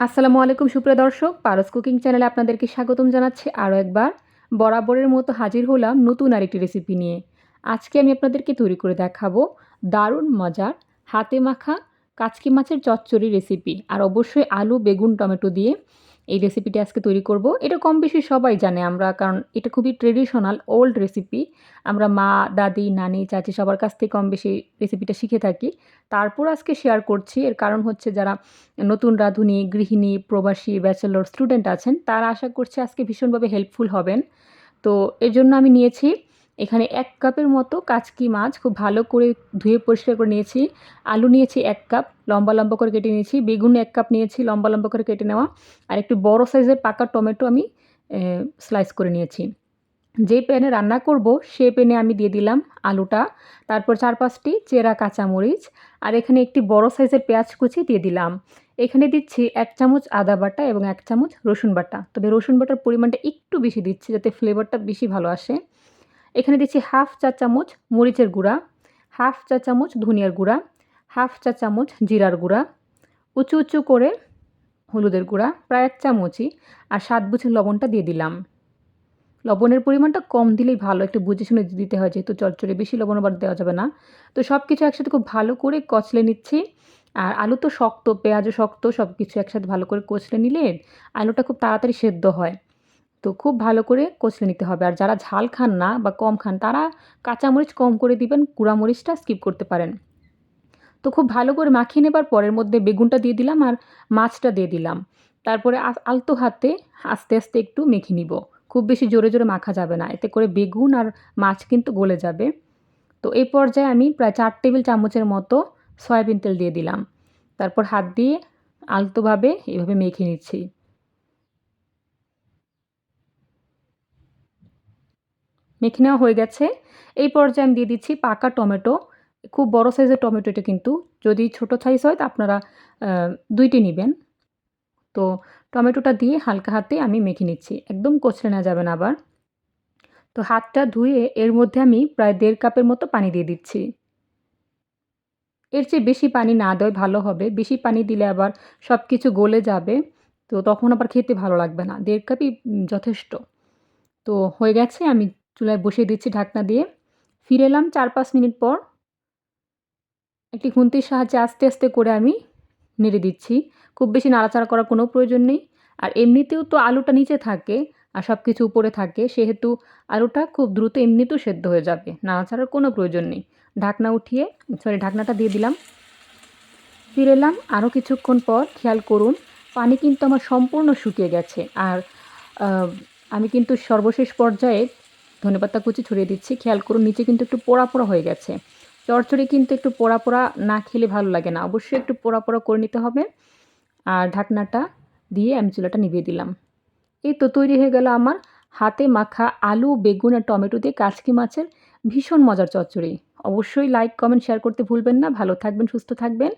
আসসালামু আলাইকুম, সুপ্রিয় দর্শক। পারস কুকিং চ্যানেলে আপনাদেরকে স্বাগতম জানাচ্ছি আরও একবার। বরাবরের মতো হাজির হলাম নতুন আরেকটি রেসিপি নিয়ে। আজকে আমি আপনাদেরকে তৈরি করে দেখাবো দারুণ মজার হাতে মাখা কাচকি মাছের চচ্চড়ি রেসিপি। আর অবশ্যই আলু, বেগুন, টমেটো দিয়ে এই রেসিপিটি আজকে তৈরি করব। এটা কম বেশি সবাই জানে আমরা, কারণ এটা খুবই ট্রেডিশনাল ওল্ড রেসিপি আমরা মা, দাদি, নানি, চাচি সবার কাছ থেকে কম বেশি রেসিপিটা শিখে থাকি। তারপর আজকে শেয়ার করছি। এর কারণ হচ্ছে যারা নতুন রাঁধুনি, গৃহিণী, প্রবাসী ব্যাচেলর স্টুডেন্ট আছেন, তারা আশা করছি আজকে ভীষণভাবে হেল্পফুল হবেন। তো এর জন্য আমি নিয়েছি এখানে এক কাপের মতো কাচকি মাছ খুব ভালো করে ধুয়ে পরিষ্কার করে নিয়েছি। আলু নিয়েছি এক কাপ, লম্বা লম্বা করে কেটে নিয়েছি। বেগুন এক কাপ নিয়েছি, লম্বা লম্বা করে কেটে নেওয়া। আর একটু বড় সাইজের পাকা টমেটো আমি স্লাইস করে নিয়েছি। যে প্যানে রান্না করব, সে প্যানে আমি দিয়ে দিলাম আলুটা। তারপর চার পাঁচটি চেরা কাঁচামরিচ। আর এখানে একটি বড় সাইজের পেঁয়াজ কুচি দিয়ে দিলাম। এখানে দিচ্ছি এক চামচ আদা বাটা এবং এক চামচ রসুন বাটা। তবে রসুন বাটার পরিমাণটা একটু বেশি দিচ্ছি যাতে ফ্লেভারটা বেশি ভালো আসে। এখানে দিচ্ছি হাফ চা চামচ মরিচের গুঁড়া, হাফ চা চামচ ধনিয়ার গুঁড়া, হাফ চা চামচ জিরার গুঁড়া, উঁচু উঁচু করে হলুদের গুঁড়া, প্রায় এক চামচই, আর স্বাদ বুঝে লবণটা দিয়ে দিলাম। লবণের পরিমাণটা কম দিলেই ভালো, একটু বুঝে শুনে দিতে হয়, যেহেতু চচ্চড়ে, বেশি লবণ আবার দেওয়া যাবে না। তো সব কিছু একসাথে খুব ভালো করে কচলে নিচ্ছি, আর আলু তো শক্ত, পেঁয়াজও শক্ত সব কিছু একসাথে ভালো করে কচলে নিলে আলুটা খুব তাড়াতাড়ি সেদ্ধ হয়। তো খুব ভালো করে কচলে নিতে হবে। আর যারা ঝাল খান না বা কম খান, তারা কাঁচামরিচ কম করে দিবেন কুড়ামরিচটা স্কিপ করতে পারেন। তো খুব ভালো করে মাখিয়ে নেবার পরের মধ্যে বেগুনটা দিয়ে দিলাম আর মাছটা দিয়ে দিলাম। তারপরে আলতো হাতে আস্তে আস্তে একটু মেখে নিব। খুব বেশি জোরে জোরে মাখা যাবে না, এতে করে বেগুন আর মাছ কিন্তু গলে যাবে। তো এই পর্যায়ে আমি প্রায় চার টেবিল চামচের মতো সয়াবিন তেল দিয়ে দিলাম। তারপর হাত দিয়ে আলতোভাবে এভাবে মেখে নিচ্ছি। মেখে নেওয়া হয়ে গেছে। এই পর্যায়ে আমি দিয়ে দিচ্ছি পাকা টমেটো। খুব বড় সাইজের টমেটো এটা কিন্তু। যদি ছোট সাইজ হয় তো আপনারা দুইটি নেবেন। তো টমেটোটা দিয়ে হালকা হাতে আমি মেখে নিচ্ছি। একদম কচলে নেওয়া যাবে না আবার। তো হাতটা ধুয়ে এর মধ্যে আমি প্রায় দেড় কাপের মতো পানি দিয়ে দিচ্ছি। এর চেয়ে বেশি পানি না দেওয়াই ভালো হবে। বেশি পানি দিলে আবার সব কিছু গলে যাবে। তো তখন আবার খেতে ভালো লাগবে না। দেড় কাপই যথেষ্ট। তো হয়ে গেছে আমি চুলায় বসিয়ে দিচ্ছি ঢাকনা দিয়ে। ফিরে এলাম চার পাঁচ মিনিট পর। একটি খুন্তির সাহায্যে আস্তে আস্তে করে আমি নেড়ে দিচ্ছি। খুব বেশি নাড়াচাড়া করার কোনো প্রয়োজন নেই। আর এমনিতেও তো আলুটা নিচে থাকে আর সব কিছু উপরে থাকে, সেহেতু আলুটা খুব দ্রুত এমনিতেও সেদ্ধ হয়ে যাবে, নাড়াচাড়ার কোনো প্রয়োজন নেই। ঢাকনা উঠিয়ে সরি ঢাকনাটা দিয়ে দিলাম। ফিরে এলাম আরও কিছুক্ষণ পর, খেয়াল করুন, পানি কিন্তু আমার সম্পূর্ণ শুকিয়ে গেছে। আর আমি কিন্তু সর্বশেষ পর্যায়ে ধনেপাতা কুচি ছড়িয়ে দিচ্ছি। খেয়াল করুন, নিচে কিন্তু একটু পোড়া পোড়া হয়ে গেছে। চড়চড়ি কিন্তু একটু পোড়া পোড়া না খেলে ভালো লাগে না। অবশ্যই একটু পোড়া পোড়া করে নিতে হবে। আর ঢাকনাটা দিয়ে আমি চুলাটা নিভিয়ে দিলাম। এই তো তৈরি হয়ে গেল আমার হাতে মাখা আলু, বেগুন আর টমেটো দিয়ে কাচকি মাছের ভীষণ মজার চচ্চড়ি। অবশ্যই লাইক কমেন্ট শেয়ার করতে ভুলবেন না। ভালো থাকবেন, সুস্থ থাকবেন।